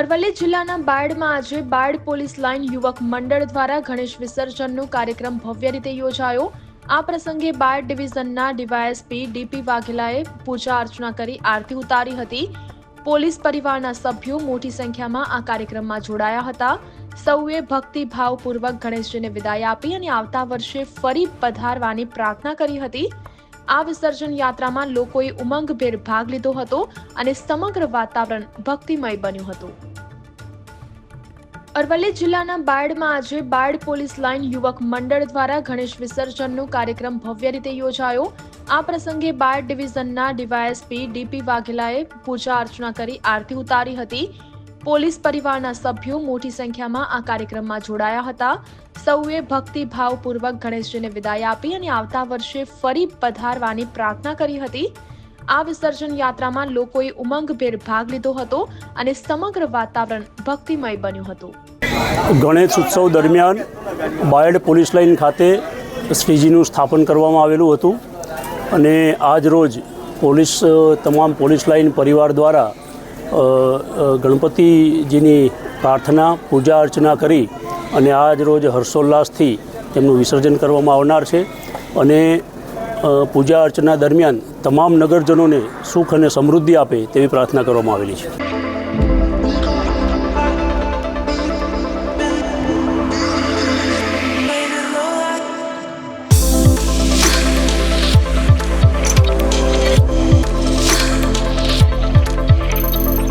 અરવલ્લી જિલ્લાના બાયડમાં આજે Bayad police line યુવક મંડળ દ્વારા ગણેશ વિસર્જનનો કાર્યક્રમ ભવ્ય રીતે યોજાયો. આ પ્રસંગે બાયડ ડિવિઝનના ડીવાયએસપી ડીપી વાઘેલાએ પૂજા અર્ચના કરી, આરતી ઉતારી હતી. પોલીસ પરિવારના સભ્યો મોટી સંખ્યામાં આ કાર્યક્રમમાં જોડાયા હતા. સૌએ ભક્તિભાવપૂર્વક ગણેશજીને વિદાય આપી અને આવતા વર્ષે ફરી પધારવાની પ્રાર્થના કરી હતી. આ વિસર્જન યાત્રામાં લોકોએ ઉમંગભેર ભાગ લીધો હતો અને સમગ્ર વાતાવરણ ભક્તિમય બન્યું હતું. અરવલ્લી જિલ્લાના બાયડમાં આજે બાયડ પોલીસ લાઇન યુવક મંડળ દ્વારા ગણેશ વિસર્જનનો કાર્યક્રમ ભવ્ય રીતે યોજાયો. આ પ્રસંગે બાયડ ડિવિઝનના ડીવાયએસપી ડીપી વાઘેલાએ પૂજા અર્ચના કરી આરતી ઉતારી હતી. પોલીસ પરિવારના સભ્યો મોટી સંખ્યામાં આ કાર્યક્રમમાં જોડાયા હતા. સૌએ ભક્તિભાવપૂર્વક ગણેશજીને વિદાય આપી અને આવતા વર્ષે ફરી પધારવાની પ્રાર્થના કરી હતી. આ વિસર્જન યાત્રામાં લોકોએ ઉમંગભેર ભાગ લીધો હતો અને સમગ્ર વાતાવરણ ભક્તિમય બન્યું હતું. ગણેશ ઉત્સવ દરમિયાન બાયડ પોલીસ લાઇન ખાતે શ્રીજીનું સ્થાપન કરવામાં આવેલું હતું અને આજ રોજ પોલીસ તમામ પોલીસ લાઇન પરિવાર દ્વારા ગણપતિજીની પ્રાર્થના, પૂજા અર્ચના કરી અને આજ રોજ હર્ષોલ્લાસથી તેમનું વિસર્જન કરવામાં આવનાર છે. અને પૂજા અર્ચના દરમિયાન તમામ નગરજનોને સુખ અને સમૃદ્ધિ આપે તેવી પ્રાર્થના કરવામાં આવેલી છે.